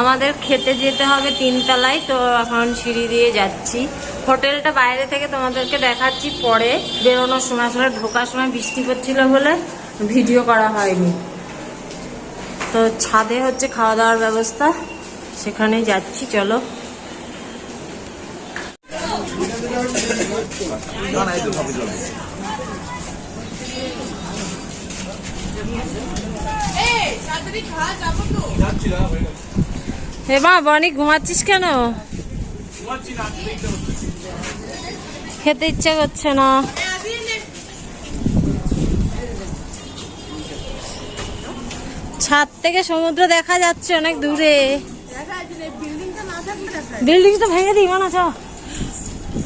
আমাদের খেতে যেতে হবে তিনতলায় তো এখন সিঁড়ি দিয়ে যাচ্ছি। হোটেলটা বাইরে থেকে তোমাদেরকে দেখাচ্ছি পরে বেরোনোর সময়। আসলে ঢোকার সময় বৃষ্টি পড়ছিল বলে ভিডিও করা হয়নি। তো ছাদে হচ্ছে খাওয়া দাওয়ার ব্যবস্থা সেখানেই যাচ্ছি চলো। হে মা বনি, ঘুমাচ্ছিস কেন? খেতে ইচ্ছা করছে না। ছাদ থেকে সমুদ্র দেখা যাচ্ছে অনেক দূরে। বিল্ডিং তো ভেঙে দিই, মানা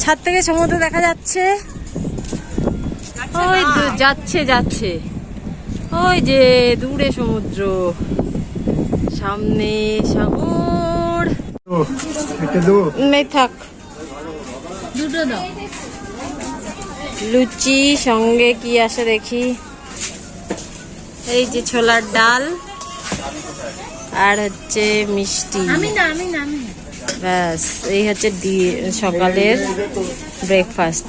ছাদ থেকে সমুদ্র দেখা যাচ্ছে। ওই যাচ্ছে যাচ্ছে। ওই যে দূরে সমুদ্র। সামনে সাগর। নেই থাক। লুচি সঙ্গে কি আসে দেখি। এই যে ছোলার ডাল আর হচ্ছে মিষ্টি। আমি না আমি না আমি না। ব্যাস এই হচ্ছে সকালের ব্রেকফাস্ট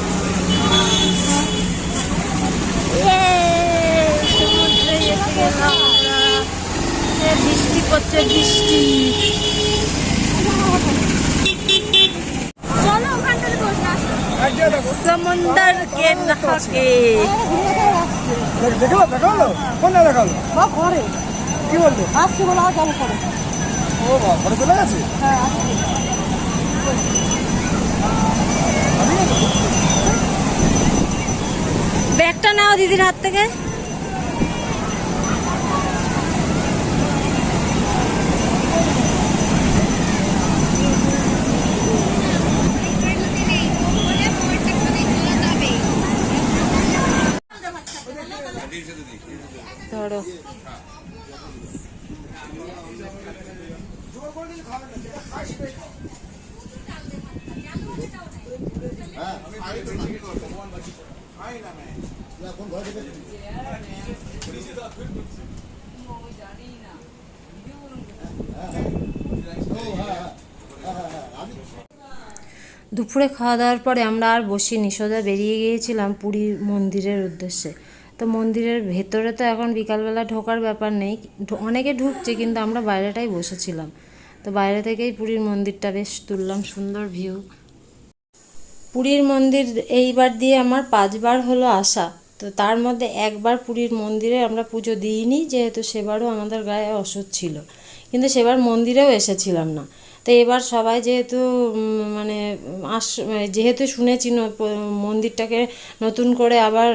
এ, বৃষ্টি পড়ছে বৃষ্টি। সমুন্দর কে নহা কে দেখাল দেখাল? কোন দেখাল? বা ঘরে। কি বলল? আসছে বলে আর যাব করে। ও বাবা ঘরে চলে গেছে? ব্যাগটা নাও দিদির হাত থেকে। দুপুরে খাওয়া দাওয়ার পরে আমরা আর বসিনি সোজা বেরিয়ে গিয়েছিলাম পুরীর মন্দিরের উদ্দেশ্যে। তো মন্দিরের ভেতরে তো এখন বিকালবেলা ঢোকার ব্যাপার নেই। অনেকে ঢুকছে কিন্তু আমরা বাইরেটাই বসেছিলাম। তো বাইরে থেকেই পুরীর মন্দিরটা বেশ তুললাম, সুন্দর ভিউ পুরীর মন্দির এইবার দিয়ে আমার পাঁচবার হলো আসা। তো তার মধ্যে একবার পুরীর মন্দিরে আমরা পুজো দিইনি, যেহেতু সেবারও আমাদের গায়ে অসুখ ছিল। কিন্তু সেবার মন্দিরেও এসেছিলাম না। তো এবার সবাই যেহেতু মানে আস যেহেতু শুনেছি ন- মন্দিরটাকে নতুন করে আবার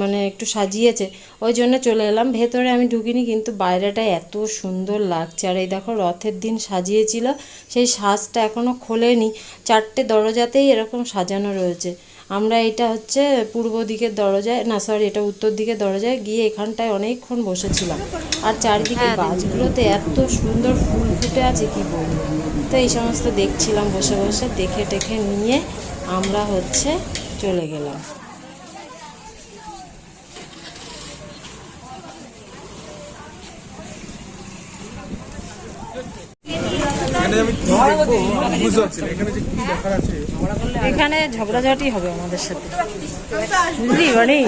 মানে একটু সাজিয়েছে ওই জন্য চলে এলাম। ভেতরে আমি ঢুকিনি কিন্তু বাইরেটা এত সুন্দর লাগছে। আর এই দেখো রথের দিন সাজিয়েছিল সেই সাজটা এখনও খোলেনি। চারটে দরজাতেই এরকম সাজানো রয়েছে। আমরা এটা হচ্ছে পূর্ব দিকের দরজায় না সরি এটা উত্তর দিকের দরজায় গিয়ে এখানটায় অনেকক্ষণ বসেছিলাম। আর চারিদিকে গাছগুলোতে এত সুন্দর ফুল ফুটে আছে কি বলব? তো এই সমস্ত দেখছিলাম বসে বসে দেখে টেখে নিয়ে আমরা হচ্ছে চলে গেলাম। এখানে ঝগড়াঝাটি হবে আমাদের সাথে। বুঝলি বানি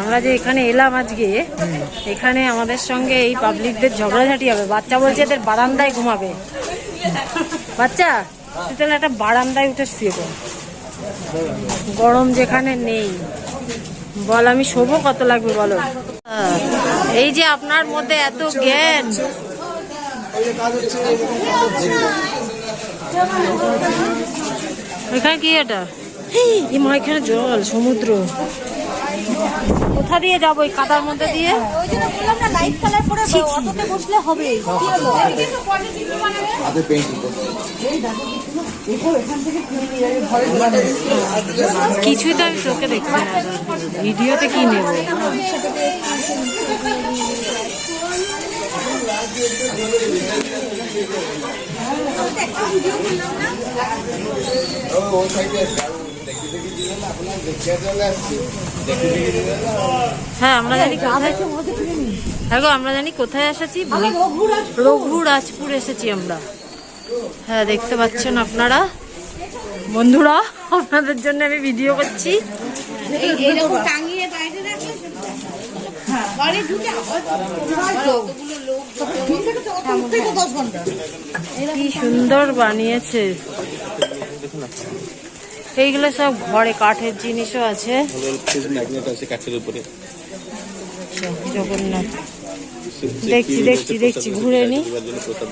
আমরা যে এখানে এলাম আজকে এখানে আমাদের সঙ্গে এই পাবলিকদের ঝগড়াঝাটি হবে। বাচ্চা বলছে এদের বারান্দায় ঘুমাবে। বাচ্চা, তুই তাহলে একটা বারান্দায় উঠে শুয়ে পড়। গরম যেখানে নেই। বল, আমি শোবো কত লাগবে বলো? এই যে আপনার মধ্যে এত জ্ঞান। এখানে কি এটা? এখানে জল, সমুদ্র। কোথা দিয়ে যাব? ওই কাদার মধ্যে দিয়ে? ওই জন্য বললাম না লাইট কালার পরে অটোতে বসলে হবে কিছুই তো আমি চোখে দেখছি না। ভিডিওতে কি নেব? ও না হ্যাঁ আমরা জানি কোথায় হ্যাঁ গো আমরা জানি কোথায় এসেছি? রঘুরাজপুর। এসেছি আমরা। হ্যাঁ দেখতে পাচ্ছেন আপনারা। বন্ধুরা আপনাদের জন্য আমি ভিডিও করছি। ঘণ্টা কি সুন্দর বানিয়েছে। এইগুলো সব ঘরে কাঠের জিনিসও আছে। জগন্নাথ। দেখছি দেখছি দেখছি ঘুরে নি। জন্য প্রসাদ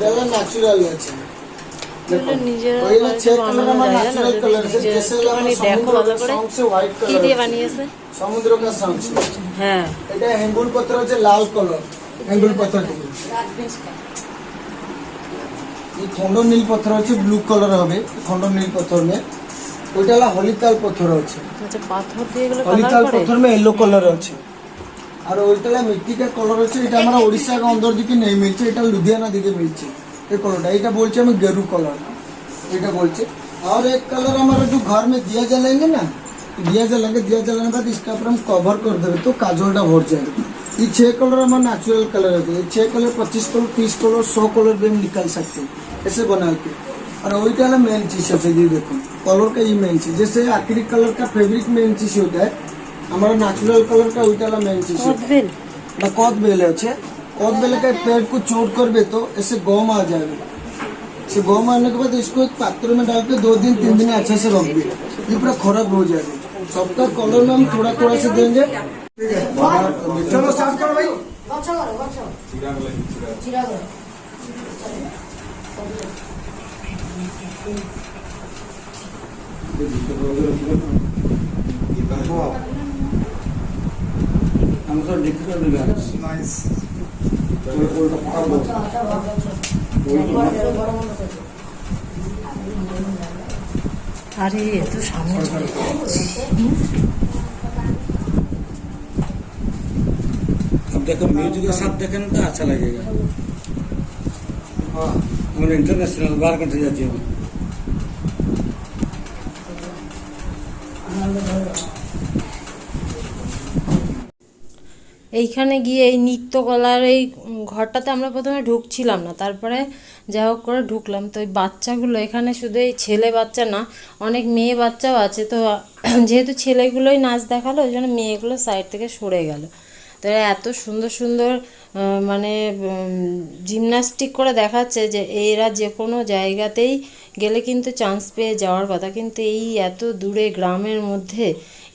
যায় না, ন্যাচুরাল আছে বানিয়েছে? সমুদ্র কা হ্যাঁ। এটা হেঙ্গুল পত্র হচ্ছে লাল কালার অ্যাঙ্গেল পাথর এই খন্ডন নীল পাথর হচ্ছে ব্লু কালার হবে খন্ড নীল পাথর মে ওইটা হলো হলিতাল পাথর আছে আচ্ছা পাথর দিয়ে এগুলো হলিতাল পাথর মে ইয়েলো কালার আছে আর ওইটা মিট্টিকা কালার হচ্ছে এটা আমরা ওড়িশা অন্দর দিকে নেই মিলছে এটা লুধিয়ানা দিকে মিলছে এই কালারটা এটা বলছে আমি গেরু কালার এটা বলছে আর এক কালার আমার যে ঘর মে दिया जलाएंगे না दिया जलाएंगे दिया জ্বালানোর के बाद इसका কভার করে দেবে তো কাজলটা ভর काजोल ये छः कलर हमारा नेचुरल कलर है ये छः कलर पच्चीस कलर तीस कलर सौ कलर भी हम निकाल सकते हैं ऐसे बना के और वही क्या है मेन चीज़ सबसे ये देखो कलर का ये मेन चीज़ जैसे आखिरी कलर का फेब्रिक मेन चीज़ होता है हमारा नेचुरल कलर का वही वाला मेन चीज़ होता है ना कौत बेल है अच्छे कौत बेल का पेड़ को चोट कर दे तो ऐसे गम आ जाएगा ऐसे गम आने के बाद इसको एक पात्र में डाल के दो दिन तीन दिन अच्छे से रख दिए ये पूरा खराब हो जाएगा सबका कलर में हम थोड़ा थोड़ा से देंगे চলো স্টার্ট করো ভাই I'm so difficult to learn. Nice. আরে এত সামনে চলে যাচ্ছি देखो म्यूजिक के साथ देखें तो अच्छा लगेगा हमारे इंटरनेशनल बाहर कंट्री जाती है এইখানে গিয়ে এই নৃত্যকলার এই ঘরটাতে আমরা প্রথমে ঢুকছিলাম না তারপরে যা হোক করে ঢুকলাম তো ওই বাচ্চাগুলো এখানে শুধু এই ছেলে বাচ্চা না অনেক মেয়ে বাচ্চাও আছে তো যেহেতু ছেলেগুলোই নাচ দেখালো ওই জন্য মেয়েগুলো সাইড থেকে সরে গেল তো এরা এত সুন্দর সুন্দর মানে জিমনাস্টিক করে দেখাচ্ছে যে এরা যে কোনো জায়গাতেই গেলে কিন্তু চান্স পেয়ে যাওয়ার কথা। কিন্তু এই এত দূরে গ্রামের মধ্যে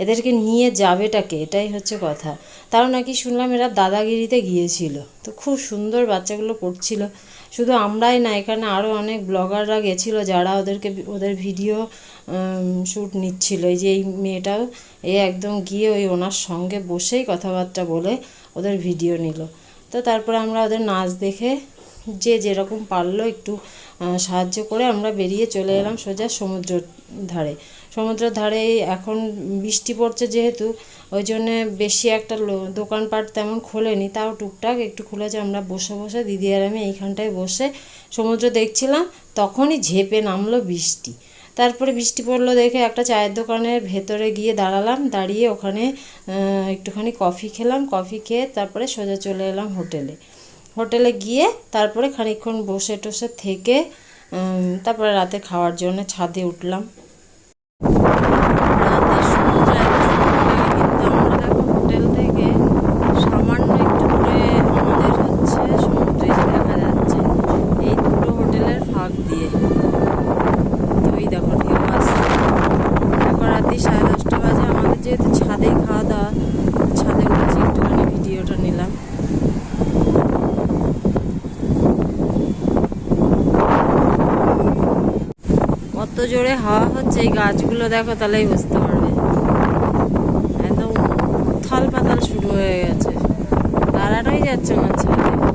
এদেরকে নিয়ে যাবেটাকে, এটাই হচ্ছে কথা। তারও নাকি শুনলাম এরা দাদাগিরিতে গিয়েছিল। তো খুব সুন্দর বাচ্চাগুলো করছিল শুধু আমরাই না, এখানে আরও অনেক ব্লগাররা গেছিল যারা ওদেরকে ওদের ভিডিও শ্যুট নিচ্ছিল। এই যে এই মেয়েটাও এ একদম গিয়ে ওই ওনার সঙ্গে বসেই কথাবার্তা বলে ওদের ভিডিও নিল। তো তারপরে আমরা ওদের নাচ দেখে যে যেরকম পারল একটু সাহায্য করে আমরা বেরিয়ে চলে এলাম সোজা সমুদ্র ধারে। সমুদ্রের ধারে এখন বৃষ্টি পড়ছে যেহেতু, ওই জন্যে বেশি একটা দোকানপাট তেমন খোলেনি, তাও টুকটাক একটু খুলেছে, আমরা বসে বসে দিদি আর আমি এইখানটায় বসে সমুদ্র দেখছিলাম, তখনই ঝেপে নামলো বৃষ্টি। তারপরে বৃষ্টি পড়ল দেখে একটা চায়ের দোকানের ভেতরে গিয়ে দাঁড়ালাম, দাঁড়িয়ে ওখানে একটুখানি কফি খেলাম, কফি খেয়ে তারপরে সোজা চলে এলাম হোটেলে। হোটেলে গিয়ে তারপরে খানিক্ষণ বসে টসে থেকে তারপরে রাতে খাওয়ার জন্য ছাদে উঠলাম। you. এত জোরে হাওয়া হচ্ছে এই গাছগুলো, দেখো তাহলেই বুঝতে পারবে। একদম থল পাতাল শুরু হয়ে গেছে। দাঁড়ানোই যাচ্ছে মাঝে ছেলে